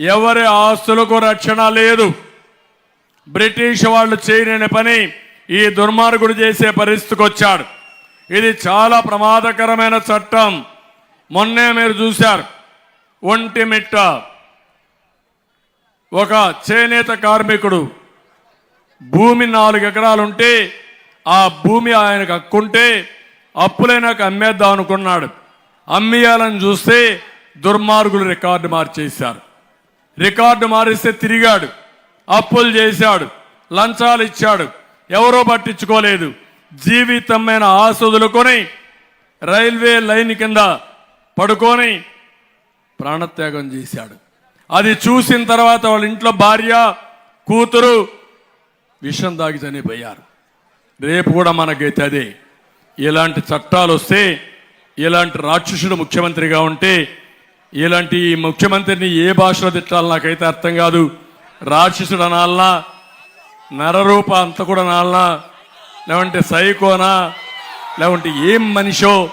ఎవరి ఆస్తులకు రక్షణ లేదు. బ్రిటిష్ వాళ్ళు చేయలేని పని ఈ దుర్మార్గుడు చేసే పరిస్థితికి వచ్చాడు. ఇది చాలా ప్రమాదకరమైన చట్టం. మొన్నే మీరు చూశారు. ఒంటిమిట్ట ఒక చేనేత కార్మికుడు భూమి నాలుగు ఎకరాలుంటే ఆ భూమి ఆయనకు హక్కుంటే అప్పులైనాక అమ్మేద్దాం అనుకున్నాడు. అమ్మేయాలని చూస్తే దుర్మార్గులు రికార్డు మార్చేశారు. రికార్డు మారిస్తే తిరిగాడు. అప్పులు చేశాడు. లంచాలు ఇచ్చాడు. ఎవరో పట్టించుకోలేదు. జీవితమైన ఆసుదులుకొని రైల్వే లైన్ కింద పడుకొని ప్రాణత్యాగం చేశాడు. అది చూసిన తర్వాత వాళ్ళ ఇంట్లో భార్య కూతురు విషం దాగి చనిపోయారు రేపు కూడా మనకైతే అదే. ఇలాంటి చట్టాలు వస్తే ఇలాంటి రాక్షసుడు ముఖ్యమంత్రిగా ఉంటే ఇలాంటి ముఖ్యమంత్రిని ఏ భాషలో తిట్టాలి నాకైతే అర్థం కాదు. రాక్షసుడు అనాలనా? నరరూప అంత కూడా అనాలనా? లేవంటే సైకోనా? లేవంటే ఏం మనిషో?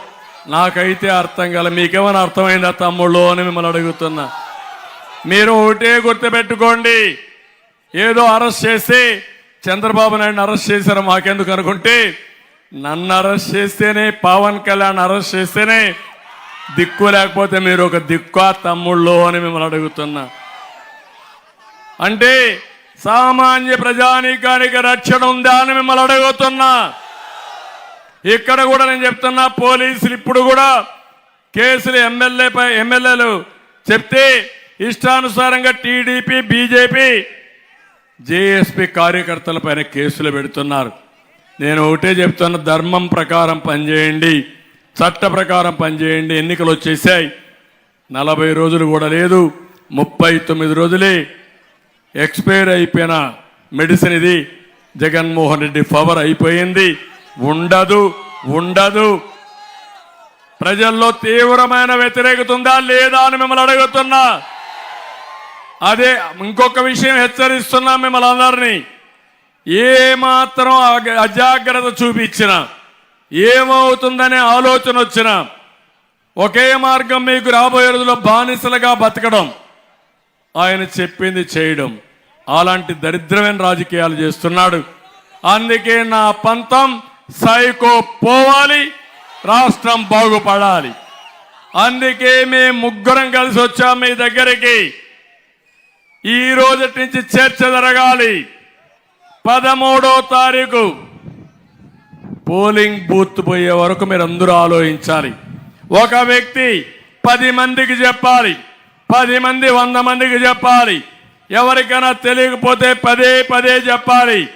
నాకైతే అర్థం కాల. మీకేమైనా అర్థమైందా తమ్ముళ్ళు అని మిమ్మల్ని అడుగుతున్నా. మీరు ఒకటే గుర్తుపెట్టుకోండి. ఏదో అరెస్ట్ చేస్తే చంద్రబాబు నాయుడు అరెస్ట్ చేశారు మాకెందుకు అనుకుంటే నన్ను అరెస్ట్ చేస్తేనే పవన్ కళ్యాణ్ అరెస్ట్ చేస్తేనే దిక్కు లేకపోతే మీరు ఒక దిక్కు తమ్ముళ్ళు అని మిమ్మల్ని అడుగుతున్నా. అంటే సామాన్య ప్రజానీకానికి రక్షణ ఉందా అని మిమ్మల్ని అడుగుతున్నా. ఇక్కడ కూడా నేను చెప్తున్నా పోలీసులు ఇప్పుడు కూడా కేసులు ఎమ్మెల్యేపై ఎమ్మెల్యేలు చెప్తే ఇష్టానుసారంగా టీడీపీ బీజేపీ జేఎస్పీ కార్యకర్తల పైన కేసులు పెడుతున్నారు. నేను ఒకటే చెప్తున్నా ధర్మం ప్రకారం పనిచేయండి. చట్ట ప్రకారం పనిచేయండి. ఎన్నికలు వచ్చేసాయి. నలభై రోజులు కూడా లేదు. ముప్పై తొమ్మిది రోజులే ఎక్స్పైర్ అయిపోయిన మెడిసిన్ ఇది. జగన్మోహన్ రెడ్డి పవర్ అయిపోయింది. ఉండదు ఉండదు. ప్రజల్లో తీవ్రమైన వ్యతిరేకత ఉందా లేదా అని మిమ్మల్ని అడుగుతున్నా. అదే ఇంకొక విషయం హెచ్చరిస్తున్నా మిమ్మల్ని అందరినీ. ఏ మాత్రం అగ- అజాగ్రత్త చూపించినా ఏమవుతుందనే ఆలోచన వచ్చిన ఒకే మార్గం మీకు రాబోయే రోజుల్లో బానిసలుగా బతకడం. ఆయన చెప్పింది చేయడం. అలాంటి దరిద్రమైన రాజకీయాలు చేస్తున్నాడు. అందుకే నా పంతం సైకో పోవాలి రాష్ట్రం బాగుపడాలి. అందుకే మేము ముగ్గురం కలిసి వచ్చాం మీ దగ్గరికి. ఈ రోజు నుంచి చర్చ జరగాలి. పదమూడో తారీఖు పోలింగ్ బూత్ పోయే వరకు మీరు అందరూ ఆలోచించాలి. ఒక వ్యక్తి పది మందికి చెప్పాలి. పది మంది వంద మందికి చెప్పాలి. ఎవరికైనా తెలియకపోతే పదే పదే చెప్పాలి.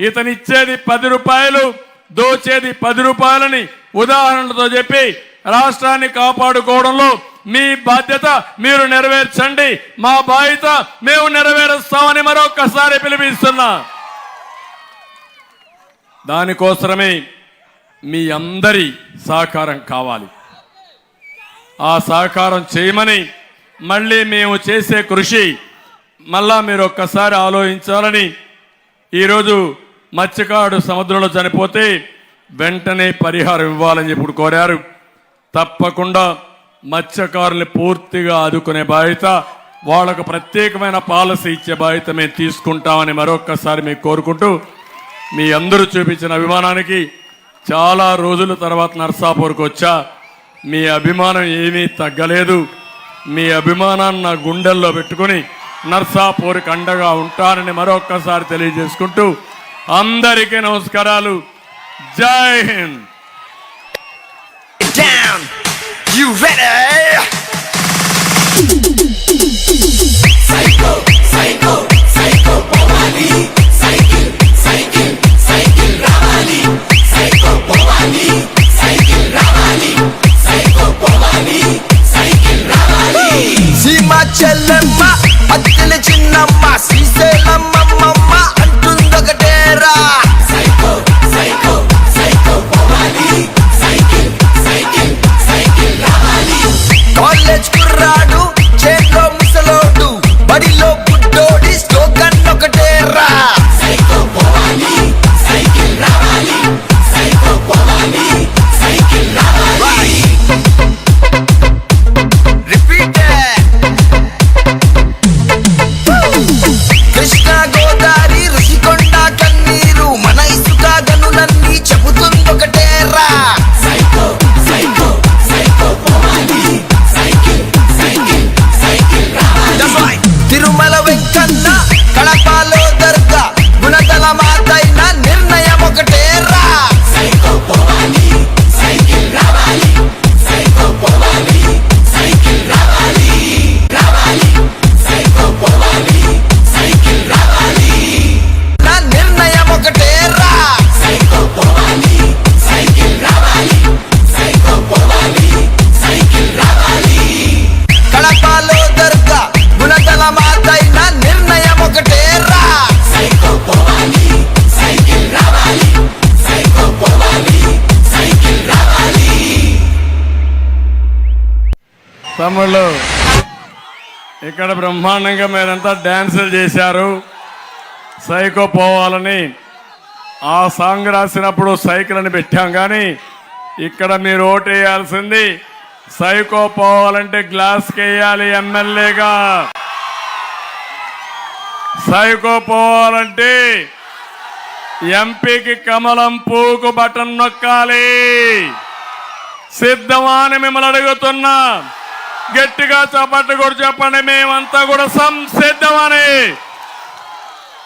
ఇతనిచ్చేది పది రూపాయలు దోచేది పది రూపాయలని ఉదాహరణతో చెప్పి రాష్ట్రాన్ని కాపాడుకోవడంలో మీ బాధ్యత మీరు నెరవేర్చండి. మా బాధ్యత మేము నెరవేరుస్తామని మరొక్కసారి పిలిపిస్తున్నా. దానికోసమే మీ అందరి సహకారం కావాలి. ఆ సహకారం చేయమని మళ్ళీ మేము చేసే కృషి మళ్ళా మీరు ఒక్కసారి ఆలోచించాలని ఈరోజు మత్స్యకారుడు సముద్రంలో చనిపోతే వెంటనే పరిహారం ఇవ్వాలని చెప్పి ఇప్పుడు కోరారు. తప్పకుండా మత్స్యకారుల్ని పూర్తిగా ఆదుకునే బాధ్యత వాళ్ళకు ప్రత్యేకమైన పాలసీ ఇచ్చే బాధ్యత మేము తీసుకుంటామని మరొక్కసారి మీకు కోరుకుంటూ మీ అందరూ చూపించిన అభిమానానికి చాలా రోజుల తర్వాత నర్సాపూర్కి వచ్చా మీ అభిమానం ఏమీ తగ్గలేదు మీ అభిమానాన్ని నా గుండెల్లో పెట్టుకుని నర్సాపూర్కి అండగా ఉంటానని మరొక్కసారి తెలియజేసుకుంటూ అందరికీ నమస్కారాలు జై Hind down. You ready? Psycho, psycho, psycho, Powali. తమ్ముళ్ళు ఇక్కడ బ్రహ్మాండంగా మీరంతా డ్యాన్సులు చేశారు. సైకో పోవాలని ఆ సాంగ్ రాసినప్పుడు సైకిల్ అని పెట్టాం కానీ ఇక్కడ మీరు ఓటేయాల్సింది సైకో పోవాలంటే గ్లాస్కి వేయాలి ఎమ్మెల్యేగా. సైకో పోవాలంటే ఎంపీకి కమలం పూకు బటన్ నొక్కాలి. సిద్ధమా అని మిమ్మల్ని అడుగుతున్నా. గట్టిగా చప్పట్లు కూడా చెప్పండి మేమంతా కూడా సంసిద్ధమని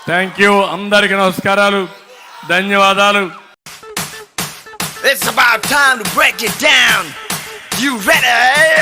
థ్యాంక్ యూ అందరికి నమస్కారాలు ధన్యవాదాలు It's about time to break it down. You ready?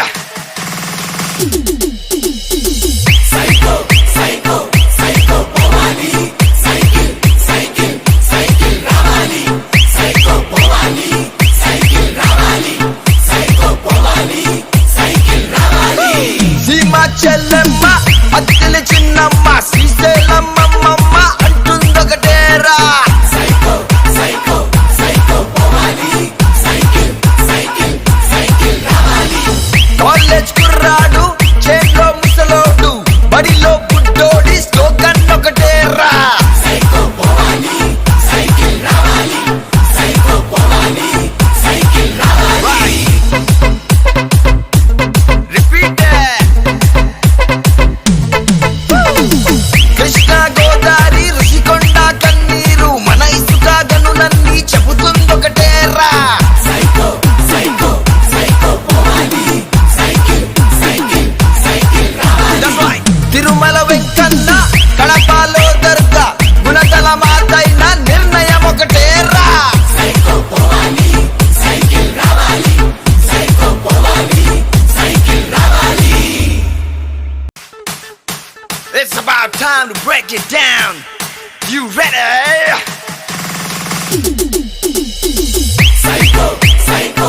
Venkanna కడపలో దర్గా గుణదల మాతైన నిర్ణయం ఒకటేరా సైకో పోవాలి సైకిల్ రావాలి సైకో పోవాలి సైకిల్ రావాలి It's about time to break it down. You ready? Psycho psycho